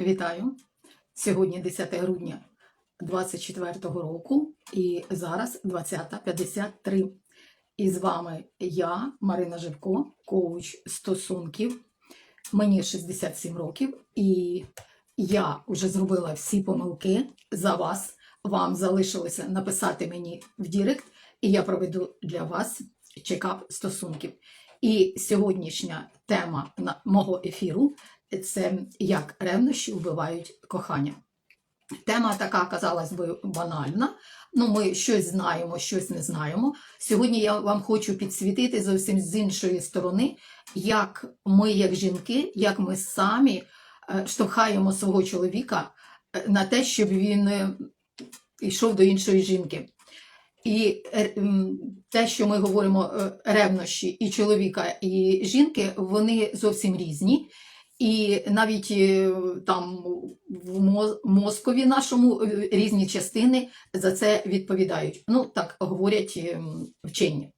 Вітаю! Сьогодні 10 грудня 24 року і зараз 20.53. І з вами я, Марина Живко, коуч стосунків. Мені 67 років, і я вже зробила всі помилки за вас. Вам залишилося написати мені в Дірект, і я проведу для вас чекап стосунків. І сьогоднішня тема мого ефіру це як ревнощі вбивають кохання. Тема така, казалось би, банальна. Ну, ми щось знаємо, щось не знаємо. Сьогодні я вам хочу підсвітити зовсім з іншої сторони, як ми, як жінки, як ми самі е, штовхаємо свого чоловіка е, на те, щоб він е, йшов до іншої жінки. І те, що ми говоримо ревнощі і чоловіка, і жінки, вони зовсім різні. І навіть е, там в мозкові нашому е, різні частини за це відповідають. Ну, так говорять ем, вчені,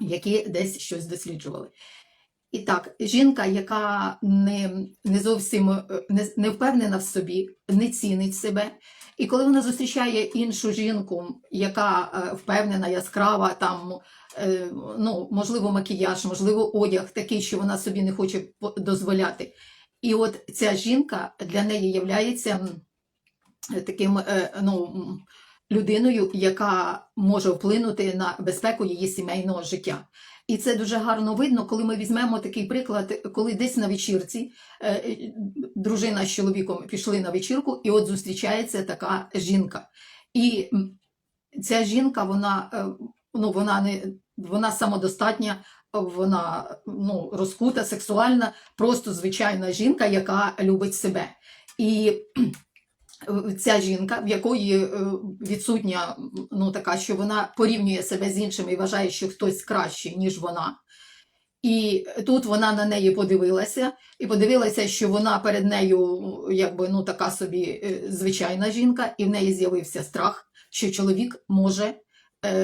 які десь щось досліджували. І так, жінка, яка не, не зовсім е, не, не впевнена в собі, не цінить себе. І коли вона зустрічає іншу жінку, яка е, впевнена, яскрава, там, е, ну, можливо, макіяж, можливо, одяг такий, що вона собі не хоче дозволяти. І от ця жінка для неї являється таким е, ну, людиною, яка може вплинути на безпеку її сімейного життя. І це дуже гарно видно, коли ми візьмемо такий приклад, коли десь на вечірці е, е, дружина з чоловіком пішли на вечірку, і от зустрічається така жінка. І ця жінка, вона, е, ну, вона не вона самодостатня, вона ну, розкута, сексуальна, просто звичайна жінка, яка любить себе. І ця жінка, в якої е, відсутня ну, така, що вона порівнює себе з іншими і вважає, що хтось кращий, ніж вона. І тут вона на неї подивилася, і подивилася, що вона перед нею якби ну така собі е, звичайна жінка, і в неї з'явився страх, що чоловік може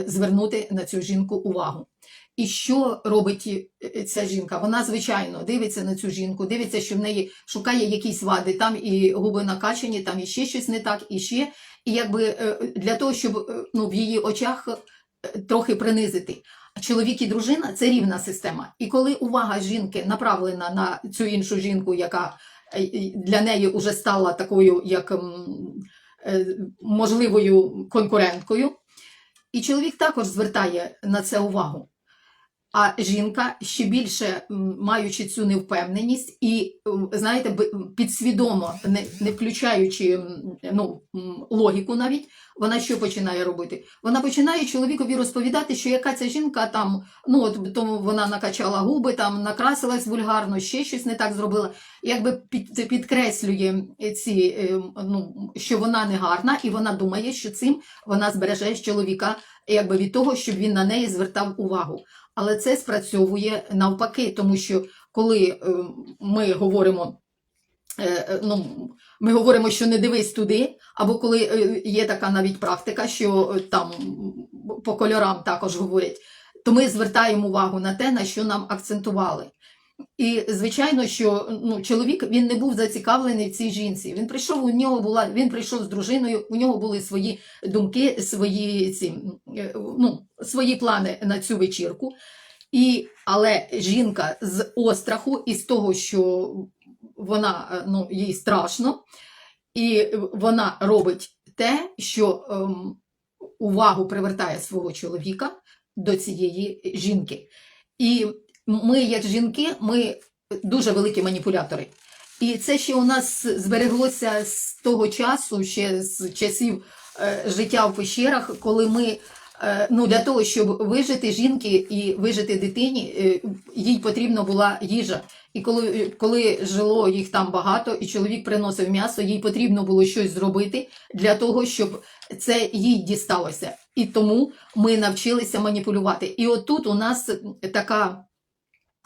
звернути на цю жінку увагу. І що робить е, ця жінка? Вона, звичайно, дивиться на цю жінку, дивиться, що в неї шукає якісь вади, там і губи накачані, там і ще щось не так, і ще. І якби е, для того, щоб е, ну, в її очах е, трохи принизити. Чоловік і дружина це рівна система. І коли увага жінки направлена на цю іншу жінку, яка е, е, для неї вже стала такою, як е, можливою конкуренткою, і чоловік також звертає на це увагу. А жінка ще більше маючи цю невпевненість і, знаєте, підсвідомо, не, не включаючи ну, логіку навіть, вона що починає робити? Вона починає чоловікові розповідати, що яка ця жінка там, ну от тому вона накачала губи, там накрасилась вульгарно, ще щось не так зробила. Якби під, підкреслює ці, е, ну, що вона не гарна, і вона думає, що цим вона збереже чоловіка якби від того, щоб він на неї звертав увагу. Але це спрацьовує навпаки, тому що коли е, ми говоримо, е, е, ну, ми говоримо, що не дивись туди, або коли є така навіть практика, що там по кольорам також говорять, то ми звертаємо увагу на те, на що нам акцентували. І звичайно, що ну, чоловік він не був зацікавлений в цій жінці. Він прийшов, у нього була, він прийшов з дружиною, у нього були свої думки, свої, ці, е, ну, свої плани на цю вечірку. І, але жінка з остраху і з того, що вона е, ну, їй страшно, і вона робить те, що ем, увагу привертає свого чоловіка до цієї жінки. І ми, як жінки, ми дуже великі маніпулятори. І це ще у нас збереглося з того часу, ще з часів е, життя в пещерах, коли ми е, ну, для того, щоб вижити жінки і вижити дитині, е, їй потрібна була їжа. І коли, коли жило їх там багато, і чоловік приносив м'ясо, їй потрібно було щось зробити для того, щоб це їй дісталося. І тому ми навчилися маніпулювати. І отут у нас така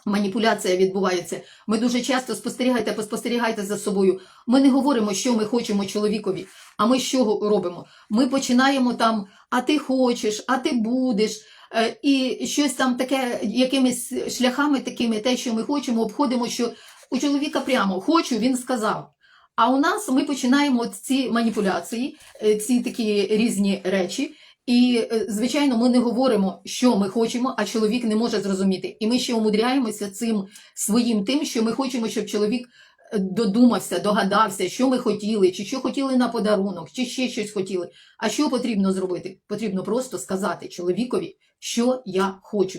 маніпуляція відбувається. Ми дуже часто спостерігайте, поспостерігайте за собою. Ми не говоримо, що ми хочемо чоловікові, а ми що робимо? Ми починаємо там, а ти хочеш, а ти будеш. е, І щось там таке, якимись шляхами такими, те, що ми хочемо, обходимо, що у чоловіка прямо хочу, він сказав. А у нас ми починаємо ці маніпуляції, е, ці такі різні речі. І, е, звичайно, ми не говоримо, що ми хочемо, а чоловік не може зрозуміти. І ми ще умудряємося цим своїм тим, що ми хочемо, щоб чоловік е, додумався, догадався, що ми хотіли, чи що хотіли на подарунок, чи ще щось хотіли. А що потрібно зробити? Потрібно просто сказати чоловікові, що я хочу,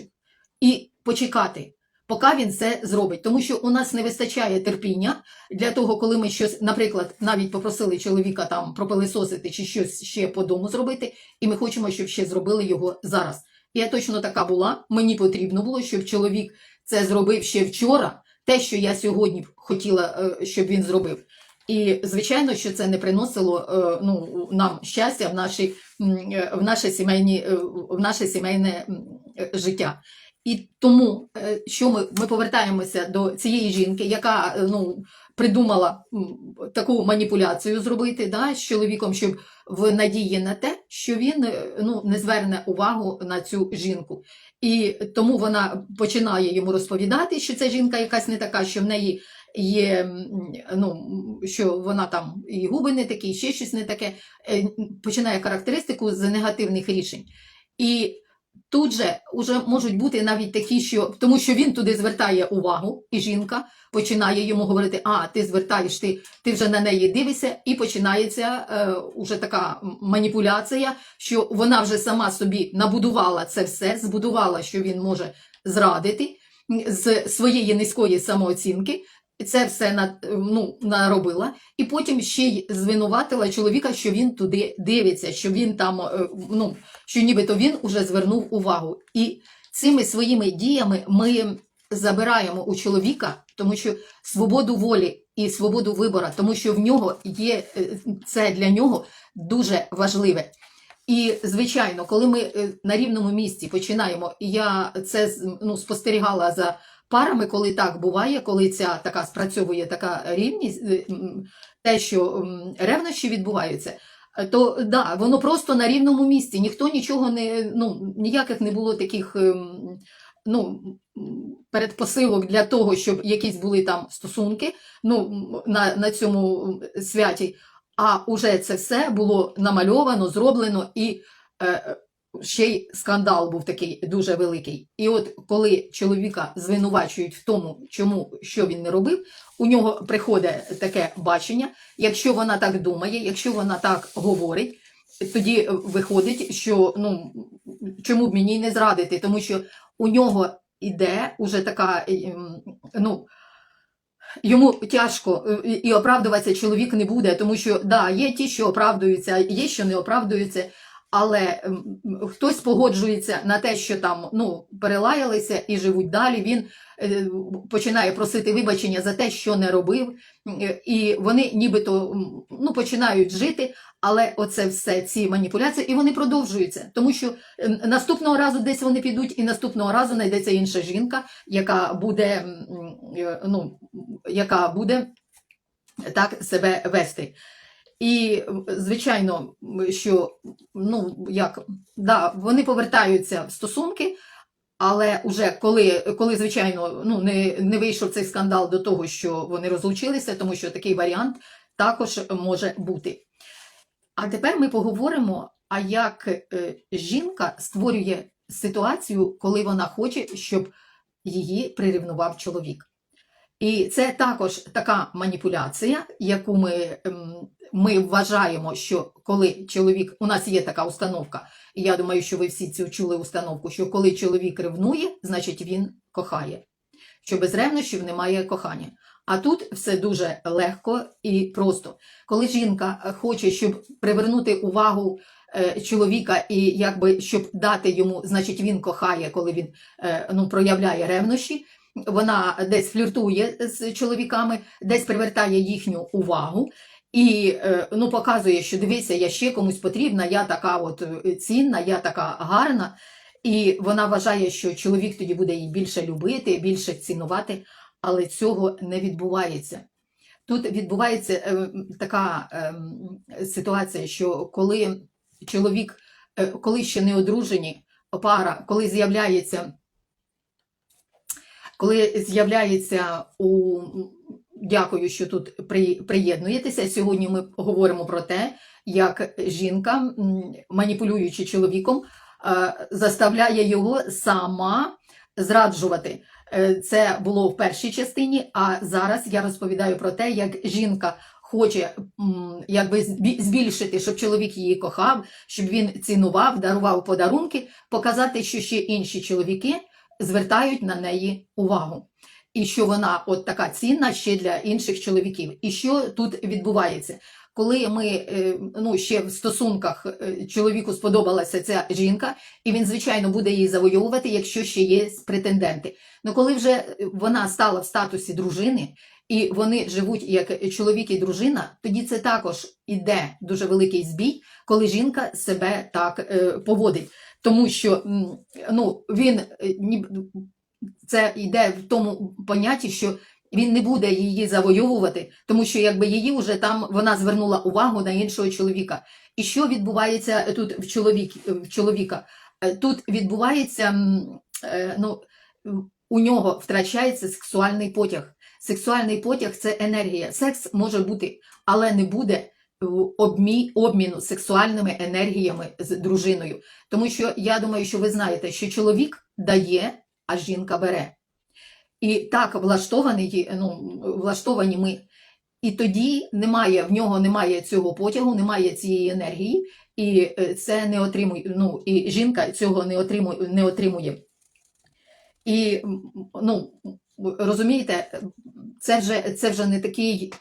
і почекати. Поки він це зробить, тому що у нас не вистачає терпіння для того, коли ми щось, наприклад, навіть попросили чоловіка там пропилисосити чи щось ще по дому зробити, і ми хочемо, щоб ще зробили його зараз. Я точно така була. Мені потрібно було, щоб чоловік це зробив ще вчора, те, що я сьогодні хотіла, е, щоб він зробив. І звичайно, що це не приносило е, ну, нам щастя в наші, е, в наше сімейні, в наше сімейне життя. І тому, е, що ми, ми повертаємося до цієї жінки, яка е, ну, придумала таку маніпуляцію зробити да, з чоловіком, щоб в надії на те, що він е, ну, не зверне увагу на цю жінку. І тому вона починає йому розповідати, що ця жінка якась не така, що в неї є, ну, що вона там і губи не такі, і ще щось не таке. Починає характеристику з негативних рішень. І тут же вже можуть бути навіть такі, що тому що він туди звертає увагу, і жінка починає йому говорити: А, ти звертаєш, ти, ти вже на неї дивишся, і починається е, уже така маніпуляція, що вона вже сама собі набудувала це все, збудувала, що він може зрадити з своєї низької самооцінки. Це все на, ну, наробила, і потім ще й звинуватила чоловіка, що він туди дивиться, що він там, е, ну, що нібито він уже звернув увагу. І цими своїми діями ми забираємо у чоловіка, тому що свободу волі і свободу вибору, тому що в нього є е, це для нього дуже важливе. І, звичайно, коли ми е, на рівному місці починаємо, і я це ну, спостерігала за парами, коли так буває, коли ця така спрацьовує така рівність, е, те, що ревнощі відбуваються, е, то да, воно просто на рівному місці. Ніхто нічого не ну ніяких не було таких ем, ну, передпосилок для того, щоб якісь були там стосунки ну, на, на цьому святі. А уже це все було намальовано, зроблено і. Е, ще й скандал був такий дуже великий. І от коли чоловіка звинувачують в тому, чому що він не робив, у нього приходить таке бачення. Якщо вона так думає, якщо вона так говорить, тоді виходить, що ну чому б мені не зрадити, тому що у нього іде уже така ем, ну. Йому тяжко е, і оправдуватися чоловік не буде, тому що да, є ті, що оправдуються, є, що не оправдуються, але хтось погоджується на те, що там ну, перелаялися і живуть далі. Він е, починає просити вибачення за те, що не робив, е, і вони нібито ну, починають жити, але оце все ці маніпуляції, і вони продовжуються, тому що наступного разу десь вони підуть, і наступного разу знайдеться інша жінка, яка буде, е, ну, яка буде так себе вести. І, звичайно, що ну, як, да, вони повертаються в стосунки, але вже коли, коли звичайно, ну, не, не вийшов цей скандал до того, що вони розлучилися, тому що такий варіант також може бути. А тепер ми поговоримо, а як е, жінка створює ситуацію, коли вона хоче, щоб її прирівнував чоловік. І це також така маніпуляція, яку ми, ем, ми вважаємо, що коли чоловік, у нас є така установка, і я думаю, що ви всі цю чули установку, що коли чоловік ревнує, значить він кохає. Що без ревнощів немає кохання. А тут все дуже легко і просто. Коли жінка хоче, щоб привернути увагу е, чоловіка і якби щоб дати йому, значить він кохає, коли він е, ну, проявляє ревнощі, вона десь фліртує з чоловіками, десь привертає їхню увагу. І е, ну, показує, що дивися, я ще комусь потрібна, я така от е, цінна, я така гарна. І вона вважає, що чоловік тоді буде її більше любити, більше цінувати, але цього не відбувається. Тут відбувається е, така е, ситуація, що коли чоловік, е, коли ще не одружені пара, коли з'являється коли з'являється у дякую, що тут при- приєднуєтеся. Сьогодні ми говоримо про те, як жінка, маніпулюючи чоловіком, е, заставляє його сама зраджувати. Е, Це було в першій частині, а зараз я розповідаю про те, як жінка хоче якби збі- збільшити, щоб чоловік її кохав, щоб він цінував, дарував подарунки, показати, що ще інші чоловіки звертають на неї увагу. І що вона от така цінна ще для інших чоловіків. І що тут відбувається? Коли ми е, ну, ще в стосунках е, чоловіку сподобалася ця жінка, і він, звичайно, буде її завойовувати, якщо ще є претенденти. Ну коли вже вона стала в статусі дружини, і вони живуть як чоловік і дружина, тоді це також іде дуже великий збій, коли жінка себе так е, поводить. Тому що ну, він е, це йде в тому понятті, що він не буде її завойовувати, тому що якби її вже там вона звернула увагу на іншого чоловіка. І що відбувається тут в, чоловік, в чоловіка? Е, Тут відбувається е, ну, у нього втрачається сексуальний потяг. Сексуальний потяг це енергія. Секс може бути, але не буде обмі, обміну сексуальними енергіями з дружиною. Тому що я думаю, що ви знаєте, що чоловік дає, а жінка бере. І так влаштовані, ну, влаштовані ми. І тоді немає, в нього немає цього потягу, немає цієї енергії, і е, це не отримує, ну, і жінка цього не отримує. Не отримує. І ну, розумієте, це вже, це вже не такий,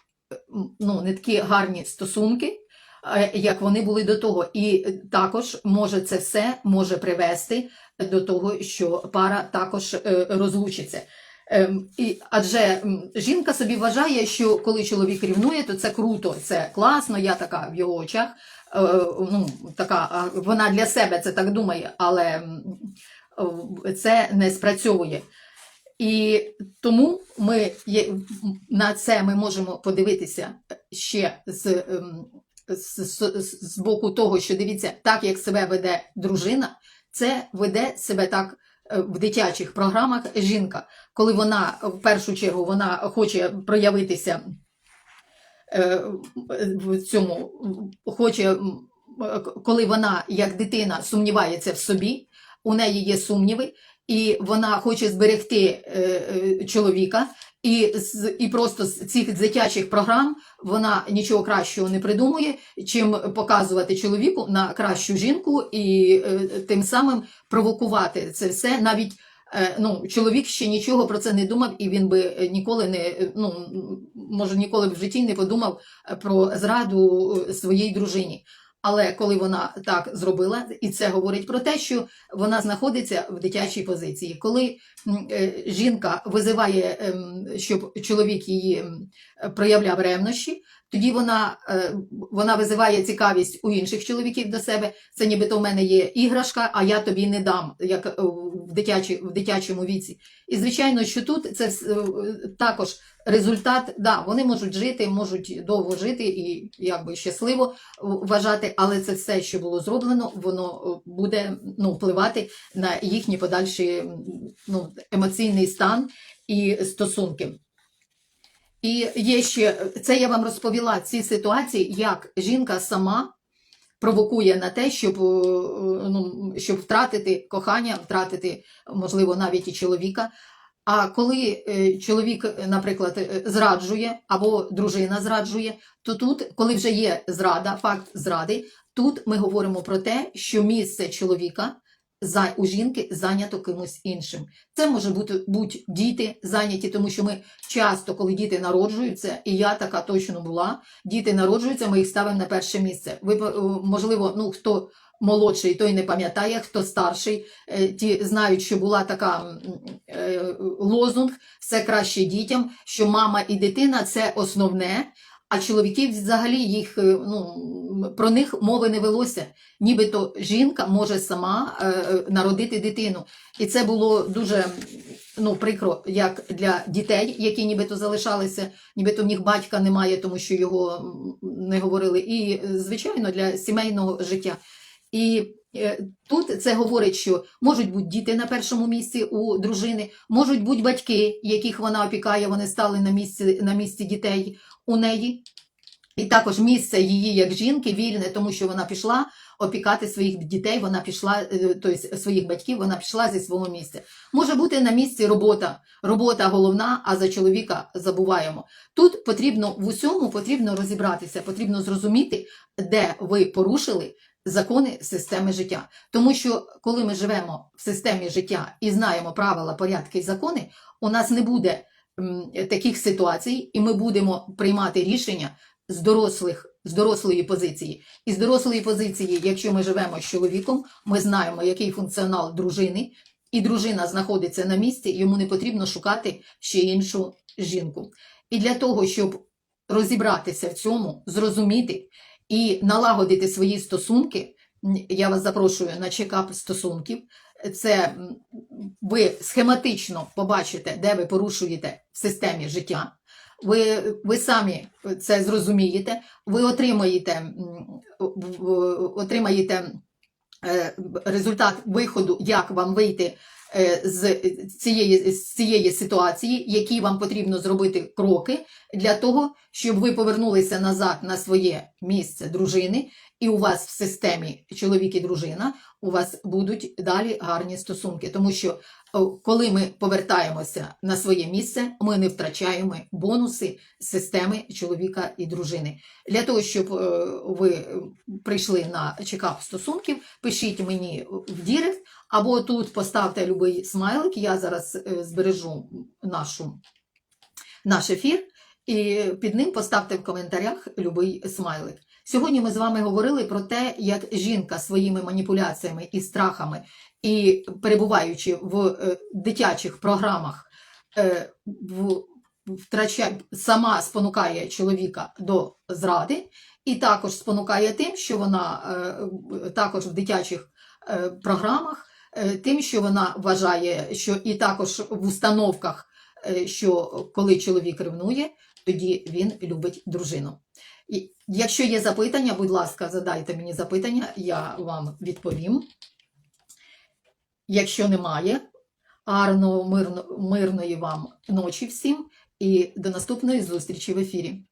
ну, не такі гарні стосунки, е, як вони були до того. І також може це все може привести до того, що пара також е, розлучиться. Ем, І, адже жінка собі вважає, що коли чоловік рівнує, то це круто, це класно, я така в його очах. е, Ну, така, вона для себе це так думає, але це не спрацьовує. І тому ми на це ми можемо подивитися ще з, ем, з, з, з боку того, що дивіться, так як себе веде дружина, це веде себе так е, в дитячих програмах жінка, коли вона в першу чергу вона хоче проявитися е, в цьому, хоче, е, коли вона як дитина сумнівається в собі, у неї є сумніви, і вона хоче зберегти е, е, чоловіка. І, з- і просто з цих дитячих програм вона нічого кращого не придумує, чим показувати чоловіку на кращу жінку і е, тим самим провокувати це все. Навіть е, ну, чоловік ще нічого про це не думав, і він би ніколи не ну, може ніколи б в житті не подумав про зраду своїй дружині. Але коли вона так зробила, і це говорить про те, що вона знаходиться в дитячій позиції. Коли е, жінка визиває, ем, щоб чоловік її проявляв ревнощі, тоді вона, е, вона визиває цікавість у інших чоловіків до себе. Це нібито в мене є іграшка, а я тобі не дам, як е, в, дитячі, в дитячому віці. І звичайно, що тут це е, також результат, да, вони можуть жити, можуть довго жити і якби щасливо вважати, але це все, що було зроблено, воно буде ну, впливати на їхній подальший ну, емоційний стан і стосунки. І є ще, це я вам розповіла ці ситуації, як жінка сама провокує на те, щоб, е, ну, щоб втратити кохання, втратити, можливо, навіть і чоловіка. А коли е, чоловік, наприклад, е, зраджує або дружина зраджує, то тут, коли вже є зрада, факт зради, тут ми говоримо про те, що місце чоловіка за, у жінки зайнято кимось іншим. Це може бути будь діти зайняті, тому що ми часто, коли діти народжуються, і я така точно була, діти народжуються, ми їх ставимо на перше місце. Ви можливо, ну хто молодший, той не пам'ятає, хто старший, е, ті знають, що була така е, лозунг все краще дітям, що мама і дитина це основне. А чоловіків взагалі їх е, ну про них мови не велося. Нібито жінка може сама е, е, народити дитину. І це було дуже ну, прикро, як для дітей, які нібито залишалися, нібито в них батька немає, тому що його не говорили. І, е, звичайно, для сімейного життя. І Е, Тут це говорить, що можуть бути діти на першому місці у дружини, можуть бути батьки, яких вона опікає, вони стали на місці, на місці дітей у неї. І також місце її як жінки вільне, тому що вона пішла опікати своїх дітей, вона пішла, тобто своїх батьків, вона пішла зі свого місця. Може бути на місці робота. Робота головна, а за чоловіка забуваємо. Тут потрібно в усьому потрібно розібратися, потрібно зрозуміти, де ви порушили закони системи життя. Тому що коли ми живемо в системі життя і знаємо правила, порядки і закони, у нас не буде таких ситуацій, і ми будемо приймати рішення з дорослих. З дорослої позиції. І з дорослої позиції, якщо ми живемо з чоловіком, ми знаємо, який функціонал дружини, і дружина знаходиться на місці, йому не потрібно шукати ще іншу жінку. І для того, щоб розібратися в цьому, зрозуміти і налагодити свої стосунки, я вас запрошую на чекап стосунків. Це ви схематично побачите, де ви порушуєте в системі життя. Ви, ви самі це зрозумієте, ви отримаєте, отримаєте е, результат виходу, як вам вийти е, з цієї, з цієї ситуації, які вам потрібно зробити кроки для того, щоб ви повернулися назад на своє місце дружини, і у вас в системі чоловік і дружина у вас будуть далі гарні стосунки. Тому що коли ми повертаємося на своє місце, ми не втрачаємо бонуси системи чоловіка і дружини. Для того, щоб е, ви прийшли на чекап стосунків, пишіть мені в Дірект, або тут поставте любий смайлик. Я зараз е, збережу нашу, наш ефір, і під ним поставте в коментарях любий смайлик. Сьогодні ми з вами говорили про те, як жінка своїми маніпуляціями і страхами, і перебуваючи в е, дитячих програмах, е, втрачає, сама спонукає чоловіка до зради, і також спонукає тим, що вона е, також в дитячих програмах, тим, що вона вважає, що і також в установках, що коли чоловік ревнує, тоді він любить дружину. І Якщо є запитання, будь ласка, задайте мені запитання, я вам відповім. Якщо немає, гарно, мирно, мирної вам ночі всім і до наступної зустрічі в ефірі.